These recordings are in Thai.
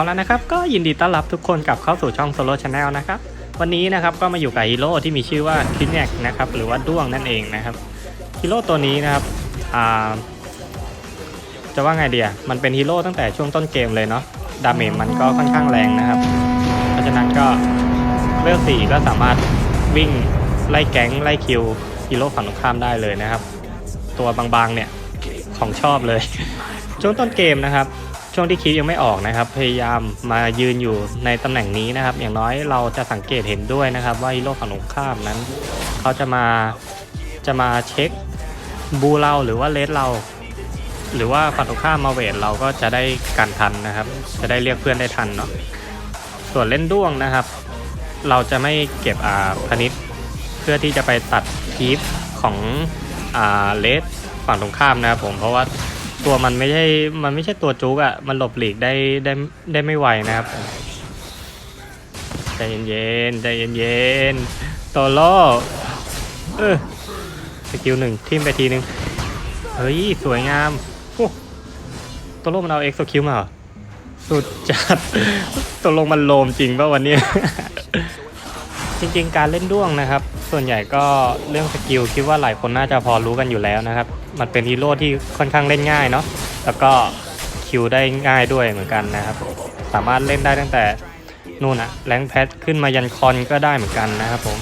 เอาแล้วนะครับ ก็ยินดีต้อนรับทุกคนกลับเข้าสู่ช่อง Solo Channel นะครับ วันนี้นะครับก็มาอยู่กับฮีโร่ที่มีชื่อว่าคินแนกนะครับหรือว่าด้วงนั่นเองนะครับฮีโร่ตัวนี้นะครับอ่าจะว่าไงเดียมันเป็นฮีโร่ตั้งแต่ช่วงต้นเกมเลยเนาะดาเมจมันก็ค่อนข้างแรงนะครับ เพราะฉะนั้นก็เวลสี่ก็สามารถวิ่งไล่แก๊งไล่คิวฮีโร่ฝั่งตรงข้ามได้เลยนะครับ ตัวบางๆเนี่ยของชอบเลย ช่วงต้นเกมนะครับ ช่วงที่คิวยังไม่ออกนะครับ พยายามมายืนอยู่ในตำแหน่งนี้นะครับ อย่างน้อยเราจะสังเกตเห็นด้วยนะครับ ว่าฮีโร่ฝั่งตรงข้ามนั้น เขาจะมาจะมาเช็คบูเราหรือว่าเลสเรา หรือว่าฝั่งตรงข้ามมาเวทเราก็จะได้กันทันนะครับ จะได้เรียกเพื่อนได้ทันเนาะส่วนเล่นด้วงนะครับ เราจะไม่เก็บอ่าพนิษเพื่อที่จะไปตัดคีฟของอ่าเลสฝั่งตรงข้ามนะครับผมเพราะว่า ตัวมันไม่ใช่ มันไม่ใช่ตัวจุกอะ่ะ มันหลบหลีกได้ได้ได้ไม่ไวนะครับใจเย็นๆใจเย็นๆโตโล่เออสกิลหนึ่งทิมไปทีหนึ่งเฮ้ย สวยงามโอ้โตโล่มันเอาเอ็กซ์คิวมาเหรอ สุดจัดตกลงมันโลมจริงป่ะวันนี้ จริง ๆ การเล่นด้วงนะครับ ส่วนใหญ่ก็เรื่องสกิลคิดว่าหลายคนน่าจะพอรู้กันอยู่แล้วนะครับ มันเป็นฮีโร่ที่ค่อนข้างเล่นง่ายเนาะแล้วก็คิวได้ง่ายด้วยเหมือนกันนะครับ สามารถเล่นได้ตั้งแต่นู่นอะแรงแพทขึ้นมายันคอนก็ได้เหมือนกันนะครับผม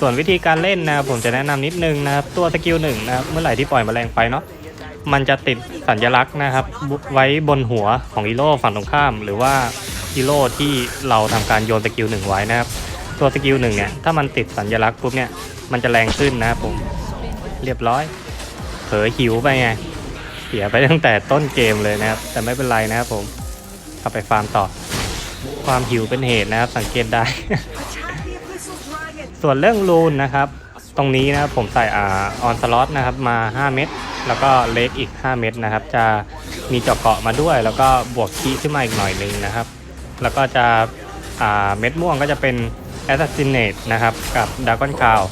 ส่วนวิธีการเล่นนะครับผมจะแนะนำนิดนึงนะครับตัวสกิลหนึ่งนะครับเมื่อไหร่ที่ปล่อยมแมลงไปเนาะมันจะติดสัญลักษณ์นะครับ ไว้บนหัวของฮีโร่ฝั่งตรงข้าม หรือว่าฮีโร่ที่เราทำการโยนสกิลหนึ่งไว้นะครับ ตัวสกิลหนึ่งเนี่ย ถ้ามันติดสัญลักษณ์ปุ๊บเนี่ย มันจะแรงขึ้นนะผม เรียบร้อย เผลอหิวไปไง เสียไปตั้งแต่ต้นเกมเลยนะครับ แต่ไม่เป็นไรนะครับผมกลับไปฟาร์มต่อ ความหิวเป็นเหตุนะครับ สังเกตได้ ส่วนเรื่องรูนนะครับ ตรงนี้นะครับผมใส่อ่าออนสล็อตนะครับมา 5 เม็ดแล้วก็เล็กอีก 5 เม็ดนะครับ จะมีเจาะเกาะมาด้วย แล้วก็บวกคีขึ้นมาอีกหน่อยนึงนะครับ แล้วก็จะอ่าเม็ดม่วงก็จะเป็น Assassinate นะครับกับ Dragon Cloud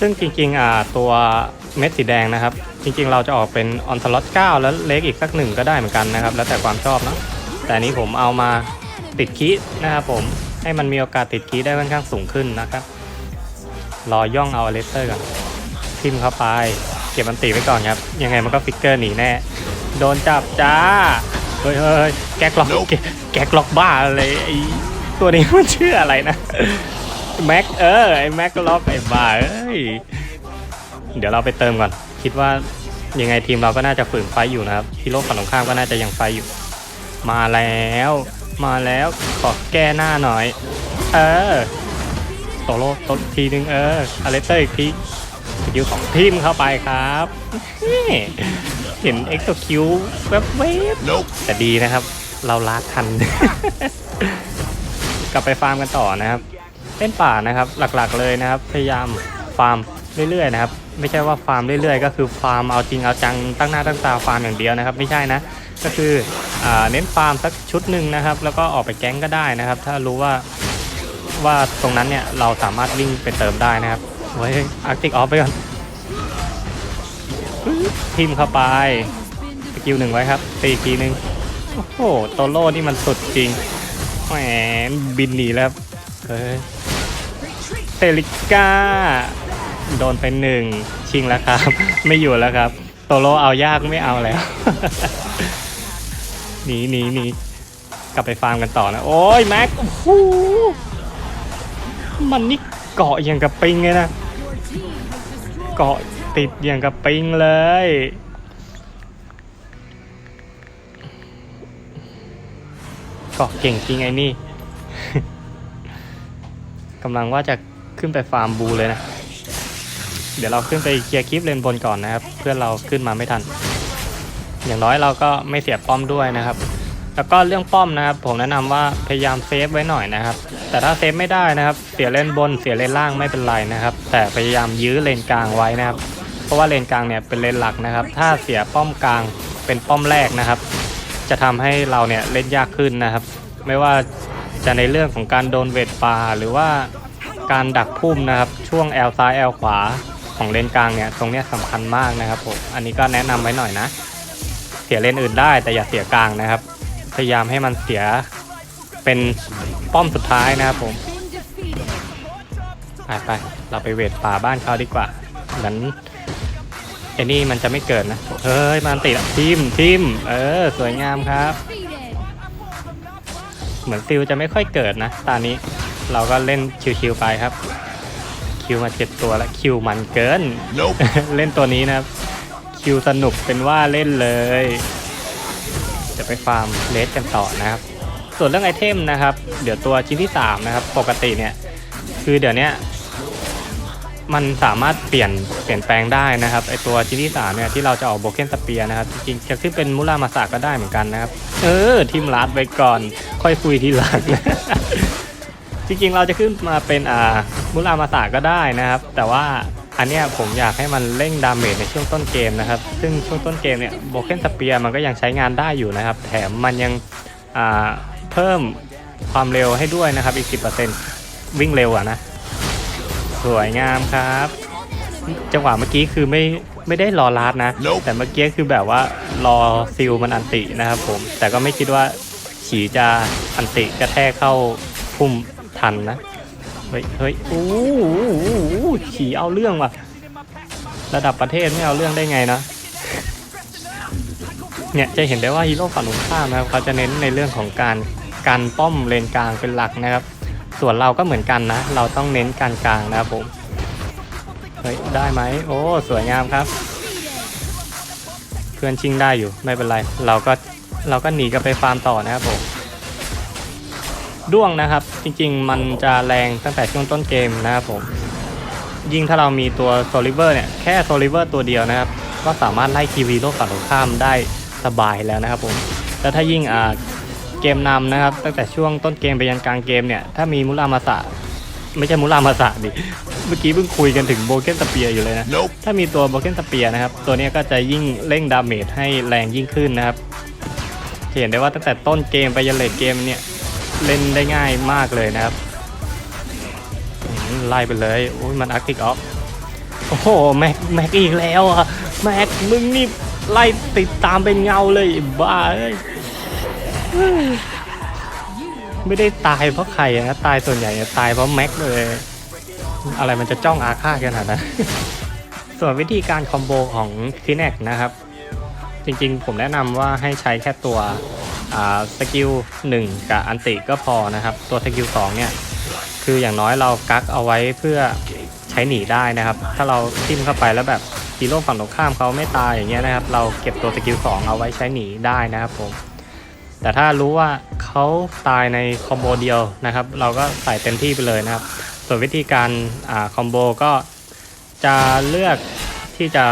ซึ่งจริงๆอ่าตัวเม็ดสีแดงนะครับ จริงๆเราจะออกเป็นออนสล็อต9แล้วเล็กอีกสักหนึ่งก็ได้เหมือนกันนะครับ แล้วแต่ความชอบเนาะแต่นี้ผมเอามาติดคีนะครับผมให้มันมีโอกาสติดคีได้ค่อนข้างสูงขึ้นนะครับ รอย่องเอาเลสเตอร์ก่อนทิมเข้าไป เก็บมันตีไว้ก่อนครับ ยังไงมันก็ฟิกเกอร์หนีแน่ โดนจับจ้า เฮ้ยเฮ้ยแก๊กล็อกแก๊กล็อกบ้าเลยไอ ตัวนี้มันชื่ออะไรนะแม็กเออไอแม็กล็อกไอบ้าเอ้ยเดี๋ยวเราไปเติมก่อน คิดว่ายังไงทีมเราก็น่าจะฝืนไฟอยู่นะครับฮีโร่ฝั่งตรงข้ามก็น่าจะยังไฟอยู่ มาแล้ว มาแล้วขอแก้หน้าหน่อย เออโตโลตดทีนึงเอออเลสเตอร์อีกทีสกิลของทีมเข้าไปครับเห็นเอ็กซ์คิวแวบเวบแต่ดีนะครับ เราลากทัน กลับไปฟาร์มกันต่อนะครับเล่นป่านะครับหลักๆเลยนะครับ พยายามฟาร์มเรื่อยๆนะครับไม่ใช่ว่าฟาร์มเรื่อยๆ ก็คือฟาร์มเอาจริงเอาจังตั้งหน้าตั้งตาฟาร์มอย่างเดียวนะครับ ไม่ใช่นะก็คืออเน้นฟาร์มสักชุดหนึ่งนะครับ แล้วก็ออกไปแก๊งก็ได้นะครับ ถ้ารู้ว่าว่าตรงนั้นเนี่ยเราสามารถวิ่งไปเติมได้นะครับไว้อาร์ติกออฟไปก่อนทิมเข้าไปสกิลหนึ่งไว้ครับตีอีกทีหนึ่งโอ้โหโตโร่นี่มันสุดจริง แหมบินหนีแล้วครับเฮ้ยเตลิก้า โดนไปหนึ่งชิงแล้วครับ ไม่อยู่แล้วครับ โตโร่เอายากไม่เอาแล้ว หนีหนีหนีกลับไปฟาร์มกันต่อนะ โอ้ยแม็กโอ้โหมันนี่เกาะอย่างกับปิงเลยนะ เกาะติดอย่างกับปิงเลย เกาะเก่งจริงไอ้นี่ กำลังว่าจะขึ้นไปฟาร์มบูเลยนะ เดี๋ยวเราขึ้นไปเคลียร์คลิปเลนบนก่อนนะครับ เพื่อนเราขึ้นมาไม่ทัน อย่างน้อยเราก็ไม่เสียป้อมด้วยนะครับ แล้วก็เรื่องป้อมนะครับ ผมแนะนำว่าพยายามเซฟไว้หน่อยนะครับ แต่ถ้าเซฟไม่ได้นะครับ เสียเลนบนเสียเลนล่างไม่เป็นไรนะครับ แต่พยายามยื้อเลนกลางไว้นะครับ เพราะว่าเลนกลางเนี่ยเป็นเลนหลักนะครับ ถ้าเสียป้อมกลางเป็นป้อมแรกนะครับ จะทำให้เราเนี่ยเล่นยากขึ้นนะครับ ไม่ว่าจะในเรื่องของการโดนเวทปลาหรือว่าการดักพุ่มนะครับช่วงแอลซ้ายแอลขวาของเลนกลางเนี่ยตรงเนี้ยสำคัญมากนะครับผมอันนี้ก็แนะนำไว้หน่อยนะ เสียเลนอื่นได้แต่อย่าเสียกลางนะครับ พยายามให้มันเสียเป็นป้อมสุดท้ายนะครับผมไปไปเราไปเวทป่าบ้านเขาดีกว่าเหมือน ไอ้นี่มันจะไม่เกิดนะ เฮ้ย มันติดอะทีมทีมเออ สวยงามครับ เหมือนซิลจะไม่ค่อยเกิดนะ ตอนนี้เราก็เล่นชิวๆไปครับ คิวมาเจ็ดตัวแล้วคิวมันเกิน Nope. เล่นตัวนี้นะครับ คิวสนุกเป็นว่าเล่นเลย จะไปฟาร์มเลสกันต่อนะครับ ส่วนเรื่องไอเทมนะครับ เดี๋ยวตัวชิ้นที่ 3 นะครับ ปกติเนี่ย คือเดี๋ยวเนี้ย มันสามารถเปลี่ยนเปลี่ยนแปลงได้นะครับไอตัวชิ้นที่3เนี่ยที่เราจะออกโบเกนสเปียนะครับจริงๆจะขึ้นเป็นมุรามาสาก็ได้เหมือนกันนะครับ เออทีมลัดไปก่อน ค่อยคุยทีหลังจริงๆเราจะขึ้นมาเป็นอ่ามุรามาสาก็ได้นะครับ แต่ว่าอันเนี้ยผมอยากให้มันเร่งดาเมจในช่วงต้นเกมนะครับ ซึ่งช่วงต้นเกมเนี่ยโบเกนสเปียมันก็ยังใช้งานได้อยู่นะครับ แถมมันยังอ่าเพิ่มความเร็วให้ด้วยนะครับอีก 10%วิ่งเร็วอะนะ สวยงามครับ จังหวะเมื่อกี้คือไม่ไม่ได้รอลาดนะ Nope แต่เมื่อกี้คือแบบว่ารอซิลมันอันตินะครับผม แต่ก็ไม่คิดว่าฉีจะอันติกระแทกเข้าพุ่มทันนะ เฮ้ยเฮ้ยโอ้โหฉีเอาเรื่องว่ะ ระดับประเทศไม่เอาเรื่องได้ไงนะเนี่ยจะเห็นได้ว่าฮีโร่ฝั่งตรงข้ามนะครับเขาจะเน้นในเรื่องของการการป้อมเลนกลางเป็นหลักนะครับ ส่วนเราก็เหมือนกันนะ เราต้องเน้นการกลางนะครับผม เฮ้ย ได้ไหม โอ้ สวยงามครับ เพื่อนชิงได้อยู่ ไม่เป็นไร เราก็เราก็หนีกันไปฟาร์มต่อนะครับผม ด้วงนะครับ จริงๆ มันจะแรงตั้งแต่ช่วงต้นเกมนะครับผม ยิ่งถ้าเรามีตัวโซลิเวอร์เนี่ย แค่โซลิเวอร์ตัวเดียวนะครับ ก็สามารถไล่คีวีโลกฝั่งตรงข้ามได้สบายแล้วนะครับผม แล้วถ้ายิ่งอ่า เกมนำนะครับ ตั้งแต่ช่วงต้นเกมไปยันกลางเกมเนี่ย ถ้ามีมุรามาสะไม่ใช่มุรามาสะดิเมื่อกี้เพิ่งคุยกันถึงโบเกนสเปียอยู่เลยนะ Nope. ถ้ามีตัวโบเกนสเปียนะครับ ตัวเนี้ยก็จะยิ่งเร่งดาเมจให้แรงยิ่งขึ้นนะครับจะเห็นได้ว่าตั้งแต่ต้นเกมไปยันเลดเกมเนี่ยเล่นได้ง่ายมากเลยนะครับอืมไล่ไปเลยโอ้ยมันอาร์ติกออฟโอ้โหแม็กแม็กอีกแล้วอะแม็กมึงนี่ไล่ติดตามเป็นเงาเลยไอ้บ้าเอ้ย ไม่ได้ตายเพราะใครนะตายส่วนใหญ่ตายเพราะแม็กเลย อะไรมันจะจ้องอาฆาตขนาดนั้นส่วนวิธีการคอมโบของคิน e กนะครับ จริงๆ ผมแนะนำว่าให้ใช้แค่ตัวสกิล1 กับอันติก็พอนะครับ ตัวสกิล2เนี่ย คืออย่างน้อยเรากักเอาไว้เพื่อใช้หนีได้นะครับ ถ้าเราทิมเข้าไปแล้วแบบฮีโร่ฝั่งตรงข้ามเขาไม่ตายอย่างเงี้ยนะครับ เราเก็บตัวสกิล2เอาไว้ใช้หนีได้นะครับผม แต่ถ้ารู้ว่าเขาตายในคอมโบเดียวนะครับ เราก็ใส่เต็มที่ไปเลยนะครับ ส่วนวิธีการอ่าคอมโบก็จะเลือกที่จะ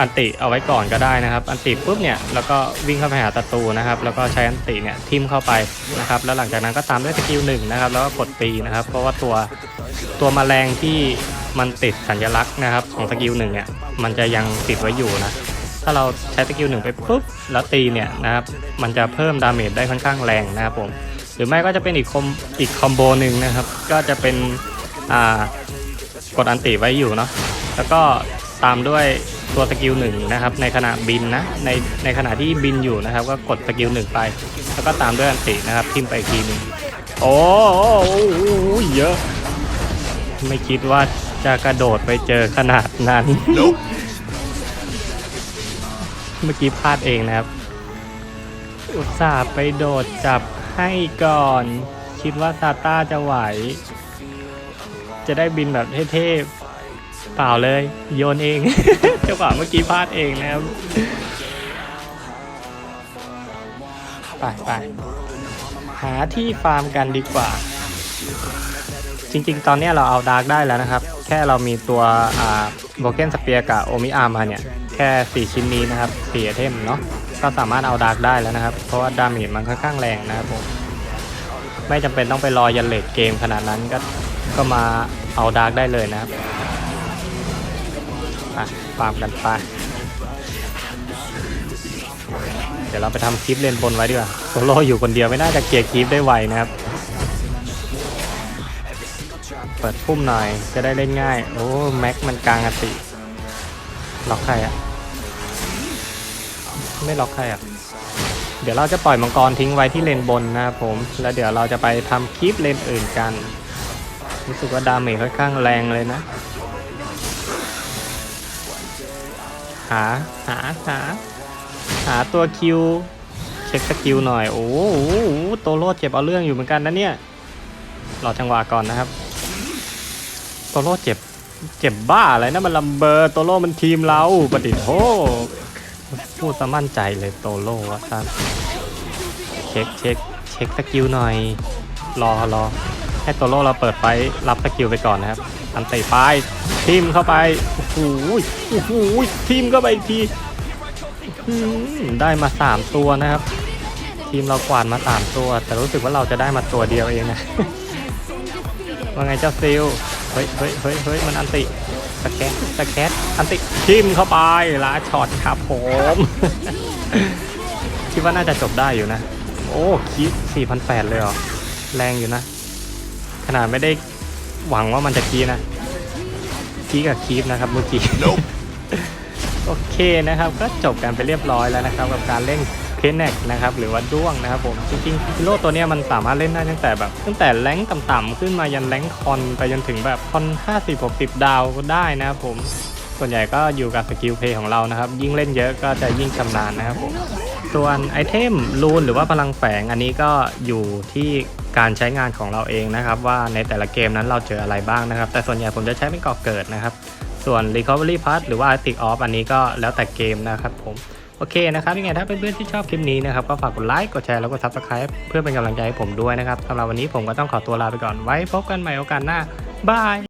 อันติเอาไว้ก่อนก็ได้นะครับ อันติปุ๊บเนี่ยแล้วก็วิ่งเข้าไปหาศัตรูนะครับ แล้วก็ใช้อันติเนี่ยทิมเข้าไปนะครับ แล้วหลังจากนั้นก็ตามด้วยสกิลหนึ่งนะครับ แล้วก็กดตีนะครับ เพราะว่าตัวตัวแมลงที่มันติดสัญลักษณ์นะครับ ของสกิลหนึ่งเนี่ยมันจะยังติดไว้อยู่นะ ถ้าเราใช้สกิลหนึ่งไปปุ๊บแล้วตีเนี่ยนะครับมันจะเพิ่มดาเมจได้ค่อนข้างแรงนะครับผมหรือไม่ก็จะเป็นอีกคอมอีกคอมโบหนึ่งนะครับ ก็จะเป็นอ่ากดอันติไว้อยู่เนาะแล้วก็ตามด้วยตัวสกิลหนึ่งนะครับในขณะบินนะในในขณะที่บินอยู่นะครับ ก็กดสกิลหนึ่งไป แล้วก็ตามด้วยอันตินะครับทิมไปอีกทีหนึ่งโอ้โหเยอะ ไม่คิดว่าจะกระโดดไปเจอขนาดนั้น เมื่อกี้พลาดเองนะครับ อุตส่าห์ไปโดดจับให้ก่อน คิดว่าซาต้าจะไหว จะได้บินแบบเท่ๆ เปล่าเลย โยนเองจังหวะเมื่อกี้พลาดเองนะครับ ไปไปหาที่ฟาร์มกันดีกว่า จริงๆ ตอนนี้เราเอาดาร์กได้แล้วนะครับ แค่เรามีตัวโบเกนสเปียกับโอมิอาร์มาเนี่ย ค่ 4 ชิ้นนี้นะครับ4ไอเทมเนาะก็สามารถเอาดาร์กได้แล้วนะครับ เพราะว่าดาเมจมันค่อนข้างแรงนะครับผมไม่จำเป็นต้องไปรอยันเลดเกมขนาดนั้นก็ก็มาเอาดาร์กได้เลยนะครับอะฟาร์มกันไปเดี๋ยวเราไปทำคลิปเลนบนไว้ดีกว่าโซโล่อยู่คนเดียวไม่น่าจะเกียร์คลิปได้ไวนะครับ เปิดพุ่มหน่อยจะได้เล่นง่าย โอ้แม็กมันกลางอติล็อกใครอะ ไม่ล็อกใครอะ เดี๋ยวเราจะปล่อยมังกรทิ้งไว้ที่เลนบนนะครับผม แล้วเดี๋ยวเราจะไปทำคลิปเลนอื่นกัน รู้สึกว่าดาเมจค่อนข้างแรงเลยนะ หา หา หา หาตัวคิว เช็คสกิลหน่อย โอ้โหโตโร่เจ็บเอาเรื่องอยู่เหมือนกันนะเนี่ย รอจังหวะก่อนนะครับโตโร่เจ็บ เจ็บบ้าอะไรนะมันลำเบอร์โตโร่มันทีมเราปฏิโท พูดซะมั่นใจเลยโตโร่วะท่านเช็คเช็คเช็คสกิลหน่อย รอรอให้โตโร่เราเปิดไฟรับสกิลไปก่อนนะครับอันเตะไปทิมเข้าไปโอ้โหโอ้โหทิมเข้าไปอีกทีได้มาสามตัวนะครับ ทีมเรากวาดมาสามตัว แต่รู้สึกว่าเราจะได้มาตัวเดียวเองนะว่าไงเจ้าซิลเฮ้ยเฮ้ยเฮ้ยเฮ้ยมันอันติ สแกตสแกตอันติทิมเข้าไปลาช็อตครับผม คิดว่าน่าจะจบได้อยู่นะ โอ้คิด4,800 เลยเหรอ แรงอยู่นะ ขนาดไม่ได้หวังว่ามันจะคีนะคีกับคีฟนะครับเมื่อกี้ โอเคนะครับ ก็จบกันไปเรียบร้อยแล้วนะครับ กับการเล่น เพนเน็กนะครับหรือว่าด้วงนะครับผมจริงๆฮิโร่ตัวนี้มันสามารถเล่นได้ตั้งแต่แบบตั้งแต่แรงต่ำๆขึ้นมายันแรงคอนไปจนถึงแบบคอน 50 60 ดาวก็ได้นะครับผมส่วนใหญ่ก็อยู่กับสกิลเพย์ของเรานะครับ ยิ่งเล่นเยอะก็จะยิ่งชำนาญนะครับผมส่วนไอเทมรูนหรือว่าพลังแฝงอันนี้ก็อยู่ที่การใช้งานของเราเองนะครับ ว่าในแต่ละเกมนั้นเราเจออะไรบ้างนะครับ แต่ส่วนใหญ่ผมจะใช้เป็นก่อเกิดนะครับ ส่วน Recovery Pass หรือว่า Arctic Off อันนี้ก็แล้วแต่เกมนะครับผม โอเคนะครับยังไงถ้าเพื่อนๆที่ชอบคลิปนี้นะครับก็ฝากกดไลค์กดแชร์แล้วก็ซับสไครป์เพื่อเป็นกำลังใจให้ผมด้วยนะครับสำหรับวันนี้ผมก็ต้องขอตัวลาไปก่อนไว้พบกันใหม่โอกาสหน้าบาย